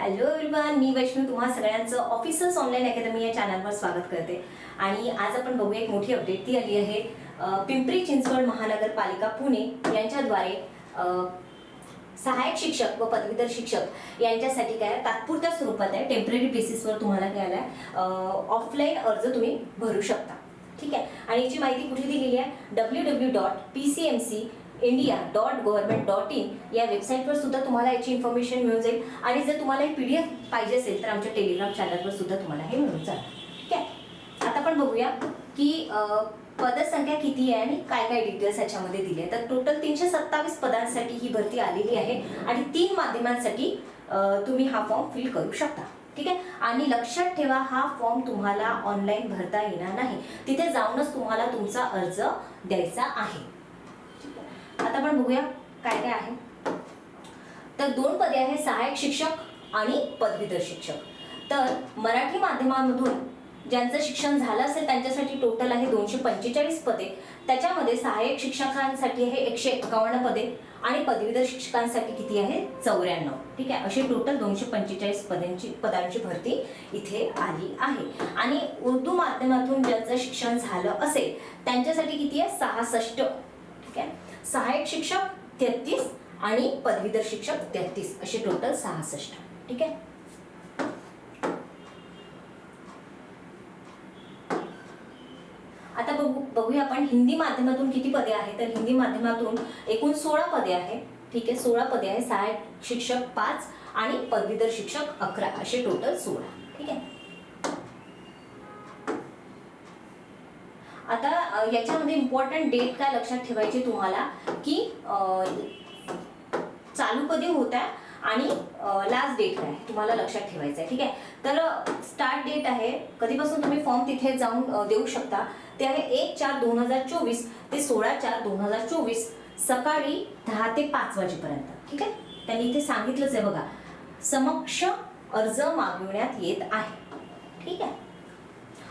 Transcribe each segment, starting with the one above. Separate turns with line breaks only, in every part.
Hello everyone मी वैष्णू तुम्हा सगळ्यांचं officers online academy या चॅनलवर स्वागत करते. आणि आज आपण बघूया एक मोठी अपडेट ती आली आहे पिंपरी चिंचवड महानगरपालिका पुणे यांच्याद्वारे सहाय्यक शिक्षक व पदवीधर शिक्षक यांच्यासाठी काय तात्पुरत्या स्वरूपात आहे टेंपररी बेसिसवर तुम्हाला काय आलं ऑफलाईन अर्ज तुम्ही भरू शकता. ठीक आहे? आणि याची माहिती कुठे दिलेली आहे? W W dot P C M C India dot government dot in या वेबसाईटवर सुद्धा तुम्हाला याची इन्फॉर्मेशन मिळून जाईल. आणि जर तुम्हाला हे पी डी एफ पाहिजे असेल तर आमच्या टेलिग्राम चॅनलवर सुद्धा तुम्हाला हे मिळून जाईल. ठीक आहे? आता आपण बघूया की पदसंख्या किती आहे आणि काय काय डिटेल्स याच्यामध्ये दिले तर टोटल तीनशे सत्तावीस पदांसाठी ही भरती आलेली आहे आणि तीन माध्यमांसाठी तुम्ही हा फॉर्म फिल करू शकता. ठीक आहे? आणि लक्षात ठेवा हा फॉर्म तुम्हाला ऑनलाईन भरता येणार नाही. तिथे जाऊनच तुम्हाला तुमचा अर्ज द्यायचा आहे. आता आपण बघूया काय काय आहे. तर दोन पदे आहे सहाय्यक शिक्षक आणि पदवीधर शिक्षक. तर मराठी माध्यमामधून ज्यांचं शिक्षण झालं असेल त्यांच्यासाठी टोटल आहे दोनशे पंचेचाळीस पदे. त्याच्यामध्ये सहाय्यक शिक्षकांसाठी आहे एकशे एकावन्न पदे आणि पदवीधर शिक्षकांसाठी किती आहे? चौऱ्याण्णव. ठीक आहे? असे टोटल दोनशे पंचेचाळीस पदांची पदांची भरती इथे आली आहे. आणि उर्दू माध्यमातून ज्यांचं शिक्षण झालं असेल त्यांच्यासाठी किती आहे? सहासष्ट. ठीक आहे? सहाय्यक शिक्षक तेहतीस आणि पदवीधर शिक्षक तेहतीस असे टोटल सहासष्ट. ठीक आहे? आता बघू बघूया आपण हिंदी माध्यमातून किती पदे आहेत? तर हिंदी माध्यमातून एकूण सोळा पदे आहे ठीक आहे? सोळा पदे आहे सहाय्यक शिक्षक पाच आणि पदवीधर शिक्षक अकरा असे टोटल सोळा. ठीक आहे? आता याच्यामध्ये इम्पॉर्टंट डेट काय लक्षात ठेवायची तुम्हाला? की चालू कधी होत आहे आणि लास्ट डेट काय आहे? तुम्हाला लक्षात ठेवायचं आहे ठीक आहे? तर स्टार्ट डेट आहे कधीपासून तुम्ही फॉर्म तिथे जाऊन देऊ शकता? ते आहे एक चार दोन हजार चोवीस ते सोळा चार दोन हजार चोवीस सकाळी दहा ते पाच वाजेपर्यंत ठीक आहे? त्यांनी इथे सांगितलंच आहे बघा समक्ष अर्ज मागविण्यात येत आहे ठीक आहे?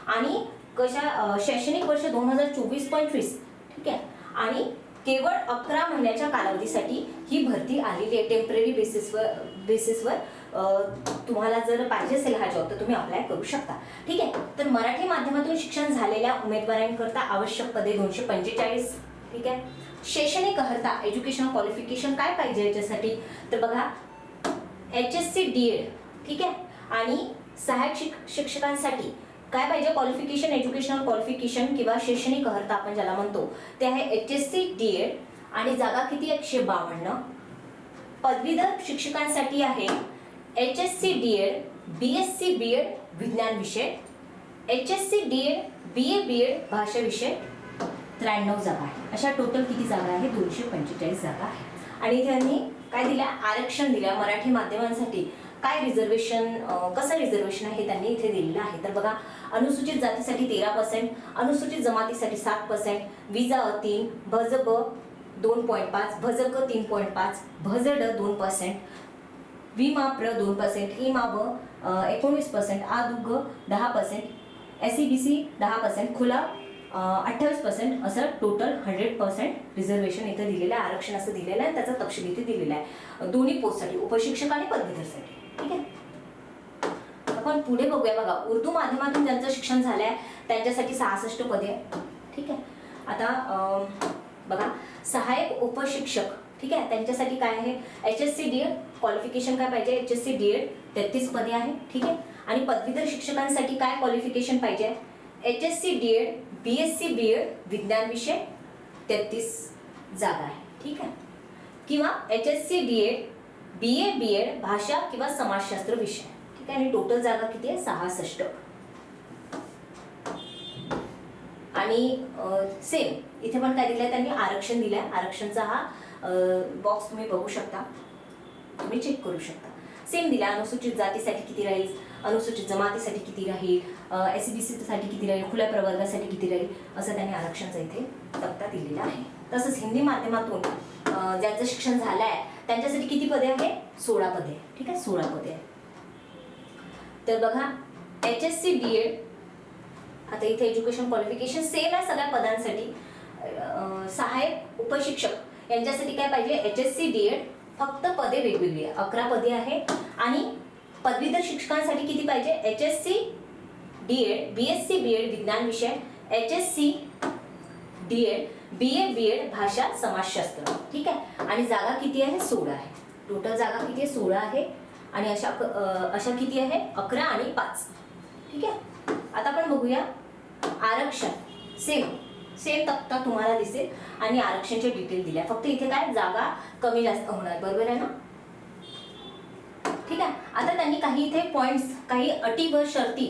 आणि कशा शैक्षणिक वर्ष दोन हजार चोवीस पंचवीस ठीक आहे? आणि केवळ अकरा महिन्याच्या कालावधीसाठी ही भरती आलेली आहे टेंपररी बेसिसवर बेसिसवर तुम्हाला जर पाहिजे असेल हा जॉब तर तुम्ही अप्लाय करू शकता. ठीक आहे? तर मराठी माध्यमातून शिक्षण झालेल्या उमेदवारांकरता आवश्यक पदे दोनशे पंचेचाळीस ठीक आहे? शैक्षणिक अर्हता एज्युकेशन क्वालिफिकेशन काय पाहिजे याच्यासाठी? तर बघा H S C D Ed ठीक आहे? आणि सहाय्यक शिक शिक्षकांसाठी काय पाहिजे? क्वालिफिकेशन एज्युकेशनल क्वालिफिकेशन किंवा शैक्षणिक अर्हता आपण ज्याला म्हणतो ते आहे H S C D Ed आणि जागा किती एकशे बावन्न. पदवीधर शिक्षकांसाठी आहे H S C D Ed B S C B Ed विज्ञान विषय H S C D Ed B A B Ed भाषा विषय त्र्याण्णव जागा आहे. अशा टोटल किती जागा आहे? दोनशे पंचेचाळीस जागा आहे. आणि त्यांनी काय दिल्या? आरक्षण दिल्या मराठी माध्यमांसाठी. काय रिझर्वेशन कसं रिझर्वेशन आहे हे त्यांनी इथे दिलेलं आहे? तर बघा अनुसूचित जातीसाठी तेरा पर्सेंट अनुसूचित जमातीसाठी सात पर्सेंट विजा अ तीन भजक दोन पॉईंट पाच भजक तीन पॉईंट पाच भज ड दोन पर्सेंट विमा प्र दोन पर्सेंट इमा व एकोणीस एकोणवीस पर्सेंट आ दहा percent S C B C दहा पर्सेंट खुला अठ्ठावीस पर्सेंट असं टोटल हंड्रेड पर्सेंट रिझर्वेशन इथं दिलेलं आहे. आरक्षण असं दिलेलं आहे त्याचा तपशील इथे दिलेला आहे. दोन्ही पोस्टसाठी उपशिक्षक आणि पदवीधरसाठी. ठीक आहे? आपण पुढे बघूया बघा. उर्दू माध्यमातून ज्यांचं शिक्षण झालं आहे त्यांच्यासाठी सहासष्ट पदे आहे ठीक आहे? आता बघा. सहाय्यक उपशिक्षक ठीक आहे? त्यांच्यासाठी काय आहे? H S C D Ed qualification काय पाहिजे? H S C D Ed तेहतीस पदे आहे ठीक आहे? आणि पदवीधर शिक्षकांसाठी काय क्वालिफिकेशन पाहिजे? H S C D Ed B S C B Ed विज्ञान विषय तेहतीस जागा आहे ठीक आहे? किंवा H S C D Ed B A B Ed भाषा किंवा समाजशास्त्र विषय. ठीक आहे? आणि टोटल जागा किती आहे? सहासष्ट. आणि सेम इथे पण काय दिलंय त्यांनी? आरक्षण दिलंय. आरक्षणचा हा बॉक्स तुम्ही बघू शकता. तुम्ही चेक करू शकता. सेम दिला अनुसूचित जातीसाठी किती राहील? अनुसूचित जमातीसाठी किती राहील? एस बी साठी किती राहील? खुल्या प्रवर्गासाठी किती राहील? असं त्यांनी आरक्षणचा इथे तक्ता दिलेला आहे. तसंच हिंदी माध्यमातून ज्यांचं शिक्षण झालं आहे त्यांच्यासाठी किती पदे आहे? सोळा पदे. ठीक आहे? सोळा पदे. तर बघा H S C B Ed आता इथे एज्युकेशन क्वालिफिकेशन सेम आहे सगळ्या पदांसाठी. सहाय्यक उपशिक्षक यांच्यासाठी काय पाहिजे? H S C D Ed फक्त पदे वेगवेगळी आहे. अकरा पदे आहे. आणि पदवीधर शिक्षकांसाठी किती पाहिजे? H S C D Ed B S C B Ed विज्ञान विषय H S C D Ed B A B Ed भाषा समाजशास्त्र. ठीक आहे? आणि जागा किती आहे? सोळा आहे. टोटल जागा किती आहे? सोळा आहे. आणि अशा अशा किती आहे? अकरा आणि पाच. ठीक आहे? आता आपण बघूया. आरक्षण. सेम सेम तक्ता तुम्हाला दिसेल. आणि आरक्षणचे डिटेल दिले. फक्त इथे काय? जागा कमी जास्त होणार. बरोबर आहे ना? ठीक आहे? आता त्यांनी काही इथे पॉइंट्स काही अटी व शर्ती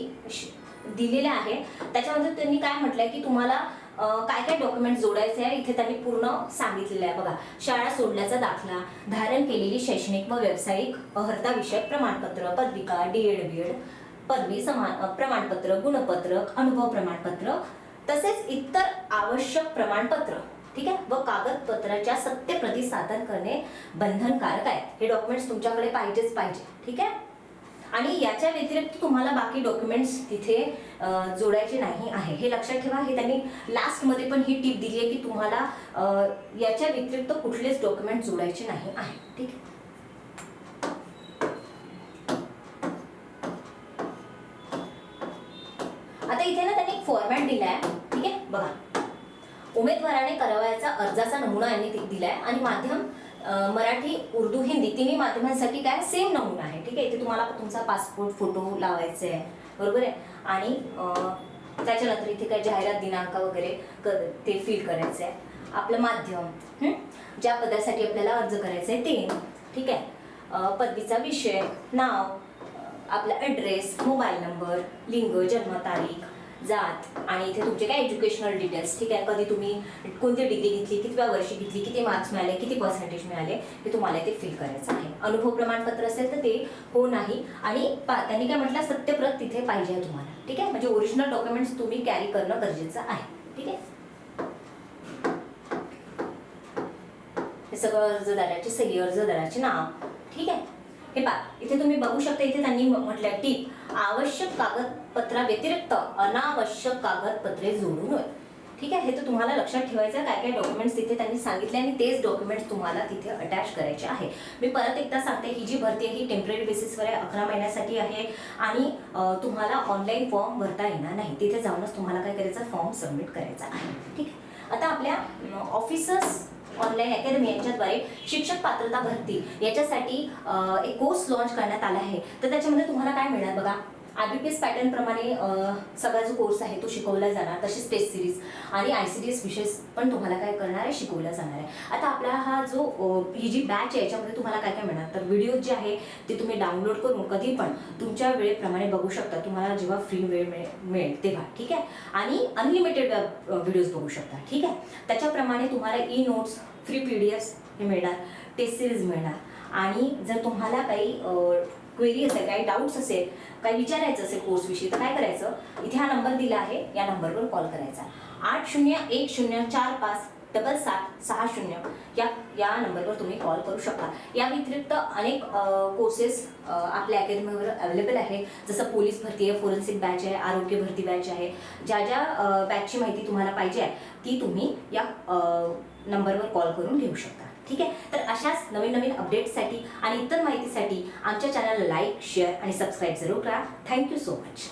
दिलेल्या आहे त्याच्यामध्ये त्यांनी काय म्हटलंय की तुम्हाला काय काय डॉक्युमेंट जोडायचे आहे इथे त्यांनी पूर्ण सांगितलेलं आहे. बघा शाळा सोडल्याचा दाखला धारण केलेली शैक्षणिक व व्यावसायिक अर्हता विषयक प्रमाणपत्र पदविका डी एड बी एड पदवी समान प्रमाणपत्र गुणपत्रक अनुभव प्रमाणपत्र तसेच इतर आवश्यक प्रमाणपत्र ठीक आहे? व कागदपत्राच्या सत्यप्रती सादर करणे बंधनकारक आहे हे डॉक्युमेंट्स तुमच्याकडे पाहिजेच पाहिजे ठीक आहे? आणि याच्या व्यतिरिक्त तुम्हाला बाकी डॉक्युमेंट्स तिथे जोडायचे नाही आहे. हे लक्षात ठेवा. हे त्यांनी लास्टमध्ये पण ही टीप दिली आहे की तुम्हाला याच्या व्यतिरिक्त कुठलेच डॉक्युमेंट जोडायचे नाही आहे. ठीक आहे? आता इथे ना त्यांनी एक फॉर्मॅट दिलाय. ठीक आहे? बघा. उमेदवाराने करावयाचा अर्जाचा नमुना यांनी दिलाय. आणि माध्यम मराठी उर्दू हिंदी तिन्ही माध्यमांसाठी काय सेम नमुना आहे. ठीक आहे? इथे तुम्हाला तुमचा पासपोर्ट फोटो लावायचा आहे. बरोबर आहे? आणि त्याच्यानंतर इथे काय जाहिरात दिनांक वगैरे क- ते फिल करायचं आहे. आपलं माध्यम ज्या पदासाठी आपल्याला अर्ज करायचा आहे ते. ठीक आहे? पदवीचा विषय नाव आपला ॲड्रेस मोबाईल नंबर लिंग जन्मतारीख जात. आणि इथे तुमचे काय एज्युकेशनल डिटेल्स ठीक आहे कधी तुम्ही कोणती डिग्री घेतली कितव्या वर्षी घेतली किती मार्क्स मिळाले किती पर्सेंटेज मिळाले हे तुम्हाला इथे फिल करायचं आहे. अनुभव प्रमाणपत्र असेल तर ते हो नाही. आणि पा- त्यांनी काय म्हटलं सत्यप्रत तिथे पाहिजे आहे तुम्हाला. ठीक आहे? म्हणजे ओरिजिनल डॉक्युमेंट्स तुम्ही कॅरी करणं गरजेचं आहे. ठीक आहे? हे सगळं अर्जदाराचे सही अर्जदाराचे नाव. ठीक आहे? हे पहा इथे तुम्ही बघू शकता इथे त्यांनी म्हटलंय टीप. आवश्यक कागदपत्रा व्यतिरिक्त अनावश्यक कागदपत्रे जोडू नये ठीक आहे हे तर तुम्हाला लक्षात ठेवायचं आहे. काय काय डॉक्युमेंट्स तिथे त्यांनी सांगितले आणि तेच डॉक्युमेंट्स तुम्हाला तिथे अटॅच करायचे आहे. मी परत एकदा सांगते ही जी भरती आहे ही टेंपररी बेसिसवर आहे अकरा महिन्यासाठी आहे आणि तुम्हाला ऑनलाईन फॉर्म भरता येणार नाही. तिथे जाऊनच तुम्हाला काय करायचं फॉर्म सबमिट करायचा आहे. ठीक आहे. आता आपल्या ऑफिसर्स ऑनलाईन अकॅडमी यांच्याद्वारे शिक्षक पात्रता भरती याच्यासाठी एक कोर्स लॉन्च करण्यात आला आहे. तर त्याच्यामध्ये तुम्हाला काय मिळणार बघा? I B P S pattern प्रमाणे सगळा जो कोर्स आहे तो शिकवला जाणार तसेच टेस्ट सिरीज आणि आय सी डी एस विषय पण तुम्हाला काय करणार आहे शिकवला जाणार आहे. आता आपला हा जो ही जी बॅच आहे याच्यामध्ये तुम्हाला काय काय मिळणार? तर व्हिडिओ जे आहे ते तुम्ही डाउनलोड करून कधी पण तुमच्या वेळेप्रमाणे बघू शकता. तुम्हाला जेव्हा फ्री वेळ मिळे- मिळेल तेव्हा ठीक आहे? आणि अनलिमिटेड व्हिडिओज बघू शकता ठीक आहे? त्याच्याप्रमाणे तुम्हाला e notes free P D Fs हे मिळणार टेस्ट सिरीज मिळणार. आणि जर तुम्हाला काही क्वेरी असेल काही डाऊट्स असेल काही विचारायचं असेल कोर्सविषयी तर काय करायचं? इथे हा नंबर दिला आहे या नंबरवर कॉल करायचा. आठ शून्य एक शून्य चार पाच डबल सात सहा शून्य. या या नंबरवर तुम्ही कॉल करू शकता. या व्यतिरिक्त अनेक कोर्सेस आपल्या अकॅडमीवर अवेलेबल आहे जसं पोलीस भरती आहे फोरेन्सिक बॅच आहे आरोग्य भरती बॅच आहे. ज्या ज्या बॅचची माहिती तुम्हाला पाहिजे आहे ती तुम्ही या नंबरवर कॉल करून घेऊ शकता. ठीक आहे? तर अशाच नवीन नवीन अपडेट्ससाठी आणि इतर माहितीसाठी आमच्या चॅनलला लाईक शेअर आणि सबस्क्राईब जरूर करा. Thank you so much